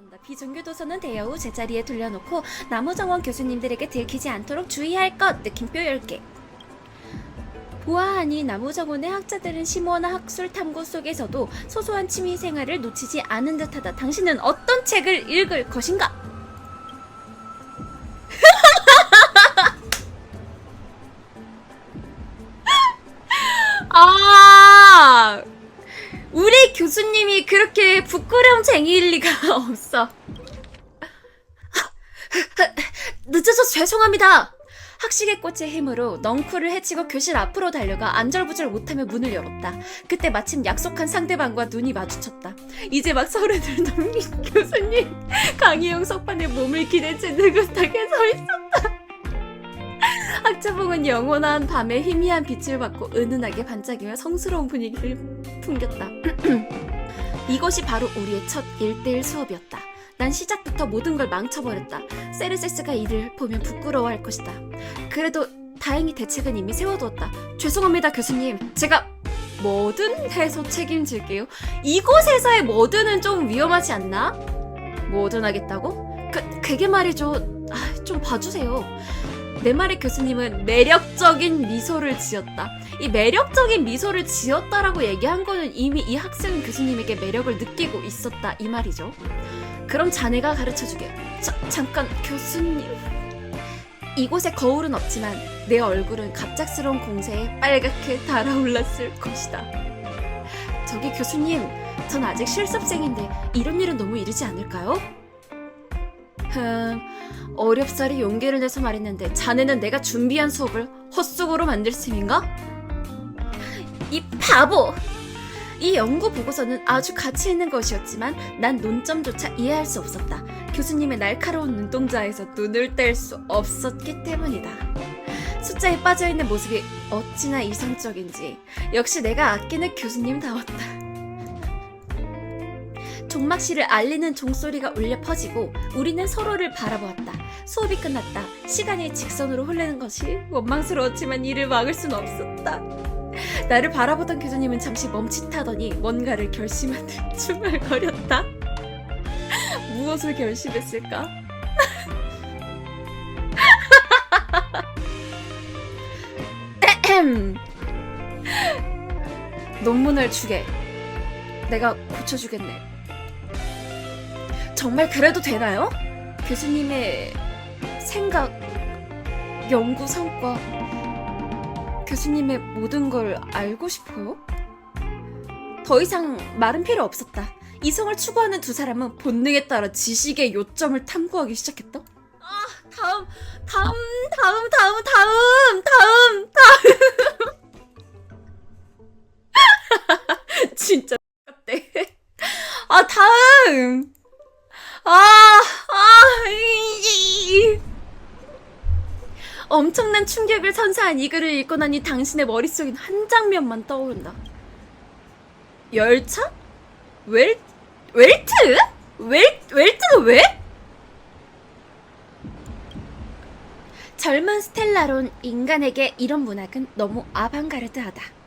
나온다. 비정규 도서는 대여 후 제자리에 돌려놓고 나무정원 교수님들에게 들키지 않도록 주의할 것 느낌표 10개. 보아하니 나무정원의 학자들은 심오한 학술 탐구 속에서도 소소한 취미 생활을 놓치지 않은 듯하다. 당신은 어떤 책을 읽을 것인가? 아, 우리 교수님이 그렇게 부끄러움쟁이일 리가 없어. 늦어서 죄송합니다. 학식의 꽃의 힘으로 넝쿨을 해치고 교실 앞으로 달려가 안절부절 못하며 문을 열었다. 그때 마침 약속한 상대방과 눈이 마주쳤다. 이제 막 서른을 넘긴 교수님 강희영 석판에 몸을 기대 채 느긋하게 서 있었다. 학자봉은 영원한 밤의 희미한 빛을 받고 은은하게 반짝이며 성스러운 분위기를 풍겼다. 이것이 바로 우리의 첫 1대1 수업이었다. 난 시작부터 모든 걸 망쳐버렸다. 세르세스가 이를 보면 부끄러워할 것이다. 그래도 다행히 대책은 이미 세워두었다. 죄송합니다, 교수님. 제가 뭐든 해서 책임질게요. 이곳에서의 뭐든은 좀 위험하지 않나? 뭐든 하겠다고? 그, 그게 말이죠. 아, 좀 봐주세요. 내 말에 교수님은 매력적인 미소를 지었다. 이 매력적인 미소를 지었다라고 얘기한 거는 이미 이 학생은 교수님에게 매력을 느끼고 있었다 이 말이죠. 그럼 자네가 가르쳐 주게. 자, 잠깐 교수님. 이곳에 거울은 없지만 내 얼굴은 갑작스러운 공세에 빨갛게 달아올랐을 것이다. 저기 교수님, 전 아직 실습생인데 이런 일은 너무 이르지 않을까요? 흠, 어렵사리 용기를 내서 말했는데 자네는 내가 준비한 수업을 헛수고로 만들 셈인가? 이 바보! 이 연구 보고서는 아주 가치 있는 것이었지만 난 논점조차 이해할 수 없었다. 교수님의 날카로운 눈동자에서 눈을 뗄 수 없었기 때문이다. 숫자에 빠져있는 모습이 어찌나 이상적인지 역시 내가 아끼는 교수님다웠다. 종막실을 알리는 종소리가 울려 퍼지고 우리는 서로를 바라보았다. 수업이 끝났다. 시간이 직선으로 흐르는 것이 원망스러웠지만 이를 막을 순 없었다. 나를 바라보던 교수님은 잠시 멈칫하더니 뭔가를 결심한 듯 중얼거렸다. 무엇을 결심했을까? 논문을 주게. 내가 고쳐주겠네. 정말 그래도 되나요? 교수님의 생각, 연구 성과, 교수님의 모든 걸 알고 싶어요? 더 이상 말은 필요 없었다. 이성을 추구하는 두 사람은 본능에 따라 지식의 요점을 탐구하기 시작했다. 아, 다음, 다음, 다음, 다음, 다음, 다음, 다음. 진짜 같대. 아, 다음. 아, 아, 이. 엄청난 충격을 선사한 이 글을 읽고 나니 당신의 머릿속엔 한 장면만 떠오른다. 열차? 웰, 웰트? 웰, 웰트는 왜? 젊은 스텔라론 인간에게 이런 문학은 너무 아방가르드하다.